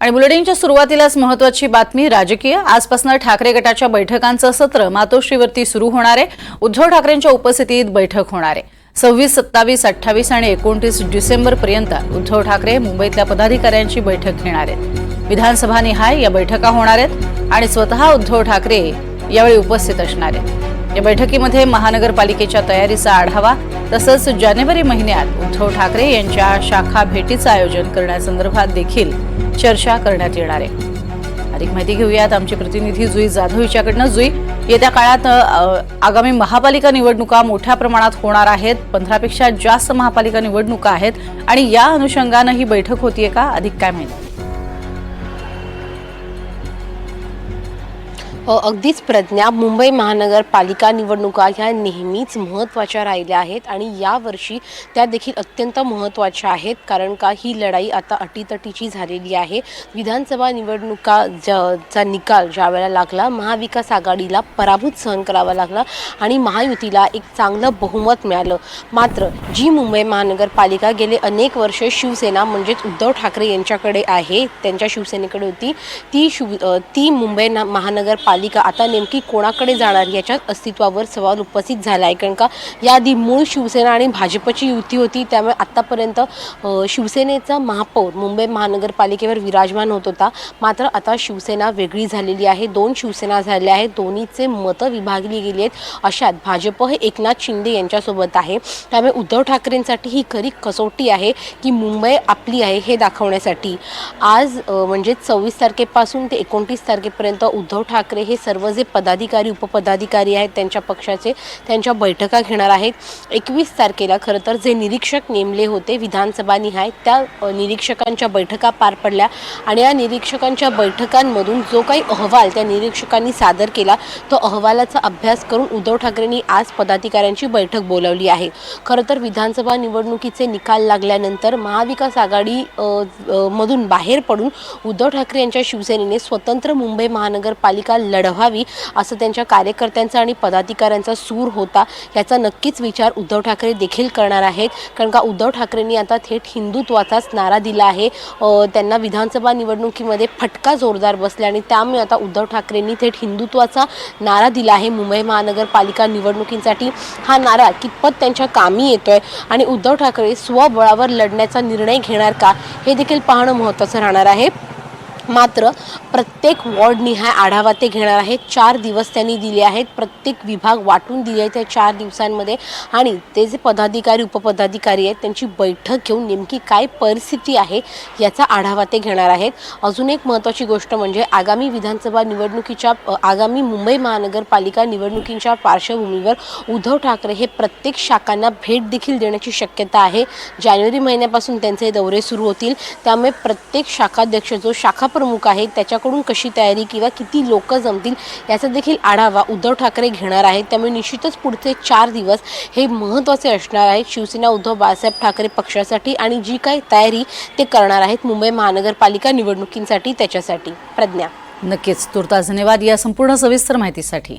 आणि बुलेटिनच्या सुरुवातीलाच महत्वाची बातमी राजकीय. आजपासून ठाकरे गटाच्या बैठकांचं सत्र मातोश्रीवरती सुरू होणार आहे. उद्धव ठाकरेंच्या उपस्थितीत बैठक होणार आहे. सव्वीस सत्तावीस अठ्ठावीस आणि एकोणतीस डिसेंबरपर्यंत उद्धव ठाकरे मुंबईतल्या पदाधिकाऱ्यांची बैठक घेणार आहेत. विधानसभा निहाय या बैठका होणार आहेत आणि स्वतः उद्धव ठाकरे यावेळी उपस्थित असणार आहेत. या बैठकीमध्ये महानगरपालिकेच्या तयारीचा आढावा तसंच जानेवारी महिन्यात उद्धव ठाकरे यांच्या शाखा भेटीचं आयोजन करण्यासंदर्भात देखील चर्चा करण्यात येणार आहे. अधिक माहिती घेऊयात. आमचे प्रतिनिधी जुई जाधव हिच्याकडनं. जुई येत्या काळात आगामी महापालिका निवडणुका मोठ्या प्रमाणात होणार आहेत. पंधरापेक्षा जास्त महापालिका निवडणुका आहेत आणि या अनुषंगानं ही बैठक होतीये का? अधिक काय माहिती? अगदीच प्रज्ञा मुंबई महानगरपालिका निवडणुका ह्या नेहमीच महत्त्वाच्या राहिल्या आहेत आणि यावर्षी त्या देखील अत्यंत महत्त्वाच्या आहेत कारण का ही लढाई आता अटीतटीची झालेली आहे. विधानसभा निवडणुका ज- चा निकाल ज्या वेळेला लागला महाविकास आघाडीला पराभूत सहन करावा लागला आणि महायुतीला एक चांगलं बहुमत मिळालं. मात्र जी मुंबई महानगरपालिका गेले अनेक वर्ष शिवसेना म्हणजेच उद्धव ठाकरे यांच्याकडे आहे त्यांच्या शिवसेनेकडे होती ती शिव ती मुंबई ना पालिका आता नेमकी कोणाकडे जाणार? याच्या अस्तित्वावर सवाल उपस्थित झाला आहे कारण का याआधी मूळ शिवसेना आणि भाजपची युती होती. त्यामुळे आत्तापर्यंत शिवसेनेचा महापौर मुंबई महानगरपालिकेवर विराजमान होत होता. मात्र आता शिवसेना वेगळी झालेली आहे. दोन शिवसेना झाल्या आहेत. दोन्हीचे मतं विभागली गेली आहेत. अशात भाजप हे एकनाथ शिंदे यांच्यासोबत आहे. त्यामुळे उद्धव ठाकरेंसाठी ही खरी कसोटी आहे की मुंबई आपली आहे हे दाखवण्यासाठी. आज म्हणजे सव्वीस तारखेपासून ते एकोणतीस तारखेपर्यंत उद्धव ठाकरे हे सर्व जे पदाधिकारी उपपदाधिकारी आहेत त्यांच्या पक्षाचे त्यांच्या बैठका घेणार आहेत. एकवीस तारखेला खरं तर जे निरीक्षक नेमले होते विधानसभा निहाय त्या निरीक्षकांच्या बैठका पार पडल्या आणि या निरीक्षकांच्या बैठकांमधून जो काही अहवाल त्या निरीक्षकांनी सादर केला तो अहवालाचा अभ्यास करून उद्धव ठाकरेंनी आज पदाधिकाऱ्यांची बैठक बोलावली आहे. खरं तर विधानसभा निवडणुकीचे निकाल लागल्यानंतर महाविकास आघाडी मधून बाहेर पडून उद्धव ठाकरे यांच्या शिवसेनेने स्वतंत्र मुंबई महानगरपालिका लढवावी असं त्यांच्या कार्यकर्त्यांचा आणि पदाधिकाऱ्यांचा सूर होता. याचा नक्कीच विचार उद्धव ठाकरे देखील करणार आहेत. कारण का उद्धव ठाकरेंनी आता थेट हिंदुत्वाचाच नारा दिला आहे. त्यांना विधानसभा निवडणुकीमध्ये फटका जोरदार बसला आणि त्यामुळे आता उद्धव ठाकरेंनी थेट हिंदुत्वाचा नारा दिला आहे. मुंबई महानगरपालिका निवडणुकींसाठी हा नारा कितपत त्यांच्या कामी येतोय आणि उद्धव ठाकरे स्वबळावर लढण्याचा निर्णय घेणार का हे देखील पाहणं महत्त्वाचं राहणार आहे. मात्र प्रत्येक वॉर्डनिहाय आढावा ते घेणार आहेत. चार दिवस त्यांनी दिले आहेत. प्रत्येक विभाग वाटून दिले आहेत त्या चार दिवसांमध्ये. आणि ते जे पदाधिकारी उपपदाधिकारी आहेत त्यांची बैठक घेऊन नेमकी काय परिस्थिती आहे याचा आढावा ते घेणार आहेत. अजून एक महत्त्वाची गोष्ट म्हणजे आगामी विधानसभा निवडणुकीच्या आगामी मुंबई महानगरपालिका निवडणुकींच्या पार्श्वभूमीवर उद्धव ठाकरे हे प्रत्येक शाखांना भेट देखील देण्याची शक्यता आहे. जानेवारी महिन्यापासून त्यांचे दौरे सुरू होतील. त्यामुळे प्रत्येक शाखाध्यक्ष जो शाखा प्रमुख आहेत त्याच्याकडून कशी तयारी किंवा किती लोक जमतील याचा देखील आढावा उद्धव ठाकरे घेणार आहेत. त्यामुळे निश्चितच पुढचे चार दिवस हे महत्त्वाचे असणार आहेत. शिवसेना उद्धव बाळासाहेब ठाकरे पक्षासाठी आणि जी काही तयारी ते करणार आहेत मुंबई महानगरपालिका निवडणुकींसाठी त्याच्यासाठी. प्रज्ञा. नक्कीच. तुर्तास धन्यवाद या संपूर्ण सविस्तर माहितीसाठी.